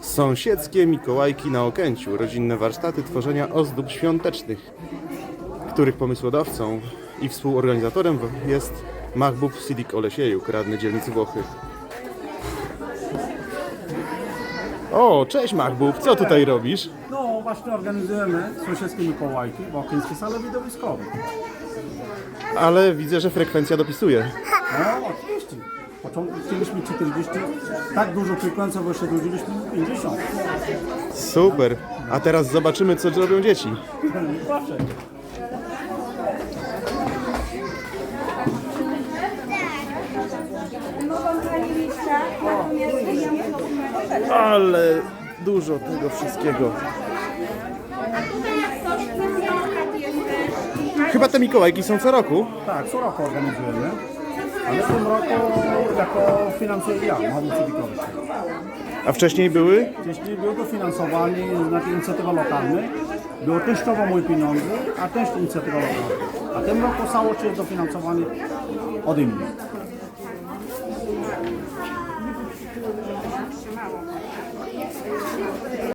Sąsiedzkie Mikołajki na Okęciu. Rodzinne warsztaty tworzenia ozdób świątecznych, których pomysłodawcą i współorganizatorem jest Mahbub Sidik Olesiejuk, radny dzielnicy Włochy. O, cześć Mahbub, co tutaj robisz? No właśnie organizujemy sąsiedzkie Mikołajki w Okińskiej Sale Widowiskowej. Ale widzę, że frekwencja dopisuje. No. Początku chcieliśmy 40, tak dużo frekwencji, bo jeszcze drużyliśmy 50. Super. A teraz zobaczymy, co robią dzieci. Proszę. Ale dużo tego wszystkiego. Chyba te Mikołajki są co roku. Tak, co roku organizujemy. Ale w tym roku jako finanse ja, Machadnicy Wikowice. A wcześniej były? Wcześniej było to finansowanie, znaczy inicjatywa lokalna. Było teściowo moje pieniądze, a też inicjatywa lokalna. A tym roku całość jest dofinansowanie od innych.